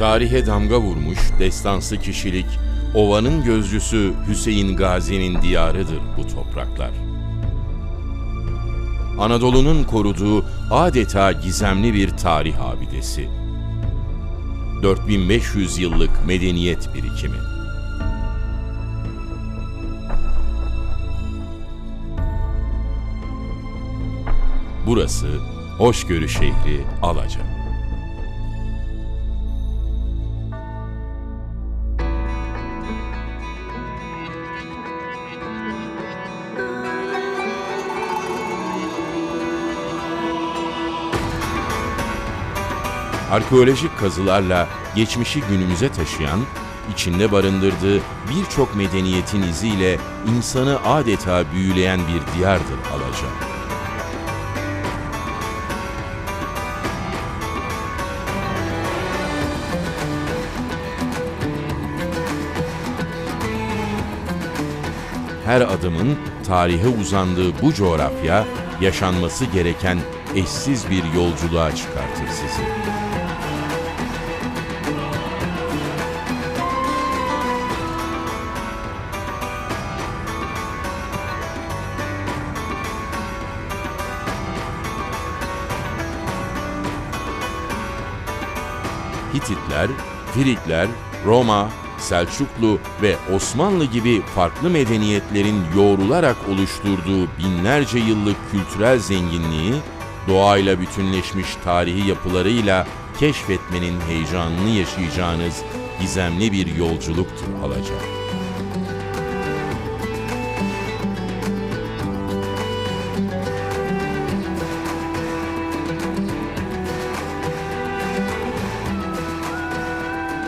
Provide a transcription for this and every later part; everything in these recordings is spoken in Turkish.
Tarihe damga vurmuş destansı kişilik, ovanın gözcüsü Hüseyin Gazi'nin diyarıdır bu topraklar. Anadolu'nun koruduğu adeta gizemli bir tarih abidesi. 4500 yıllık medeniyet birikimi. Burası hoşgörü şehri Alaca. Arkeolojik kazılarla geçmişi günümüze taşıyan, içinde barındırdığı birçok medeniyetin iziyle insanı adeta büyüleyen bir diyardır Alaca. her adımın tarihe uzandığı bu coğrafya yaşanması gereken eşsiz bir yolculuğa çıkartır sizi. Hititler, Frikler, Roma, Selçuklu ve Osmanlı gibi farklı medeniyetlerin yoğrularak oluşturduğu binlerce yıllık kültürel zenginliği, doğayla bütünleşmiş tarihi yapılarıyla keşfetmenin heyecanını yaşayacağınız gizemli bir yolculuktur Alaca.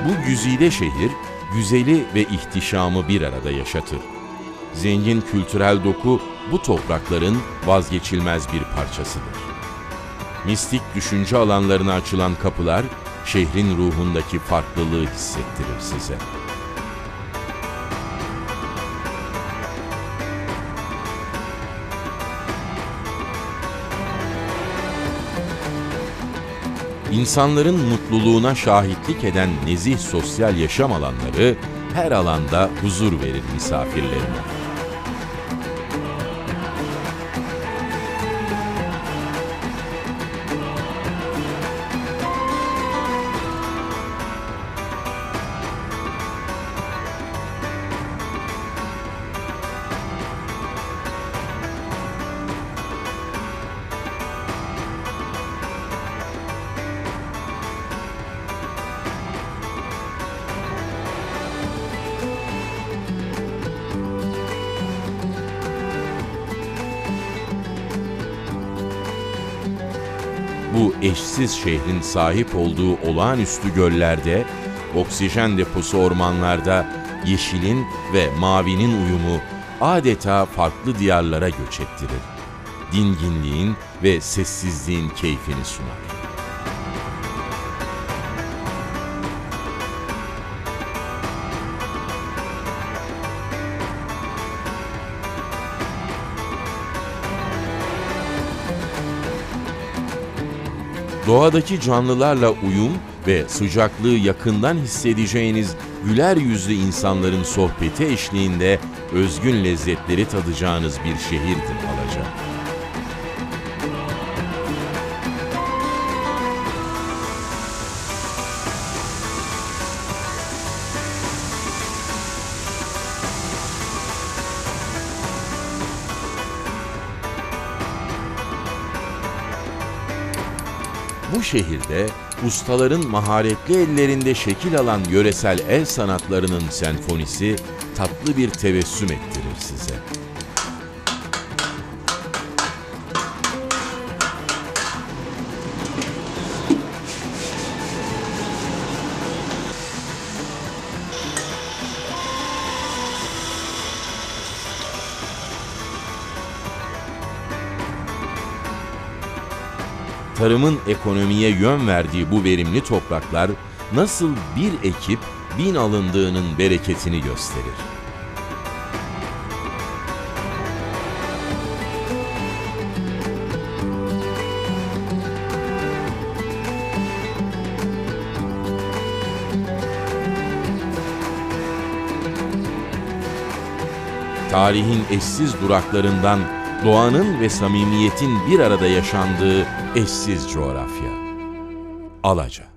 Bu güzide şehir, güzeli ve ihtişamı bir arada yaşatır. Zengin kültürel doku bu toprakların vazgeçilmez bir parçasıdır. Mistik düşünce alanlarına açılan kapılar, şehrin ruhundaki farklılığı hissettirir size. İnsanların mutluluğuna şahitlik eden nezih sosyal yaşam alanları her alanda huzur verir misafirlerine. Bu eşsiz şehrin sahip olduğu olağanüstü göllerde, oksijen deposu ormanlarda yeşilin ve mavinin uyumu adeta farklı diyarlara göç ettirir. Dinginliğin ve sessizliğin keyfini sunar. Doğadaki canlılarla uyum ve sıcaklığı yakından hissedeceğiniz güler yüzlü insanların sohbeti eşliğinde özgün lezzetleri tadacağınız bir şehirdir Alaca. Bu şehirde ustaların maharetli ellerinde şekil alan yöresel el sanatlarının senfonisi tatlı bir tebessüm ettirir size. tarımın ekonomiye yön verdiği bu verimli topraklar nasıl bir ekip bin alındığının bereketini gösterir. Tarihin eşsiz duraklarından doğanın ve samimiyetin bir arada yaşandığı eşsiz coğrafya. Alaca.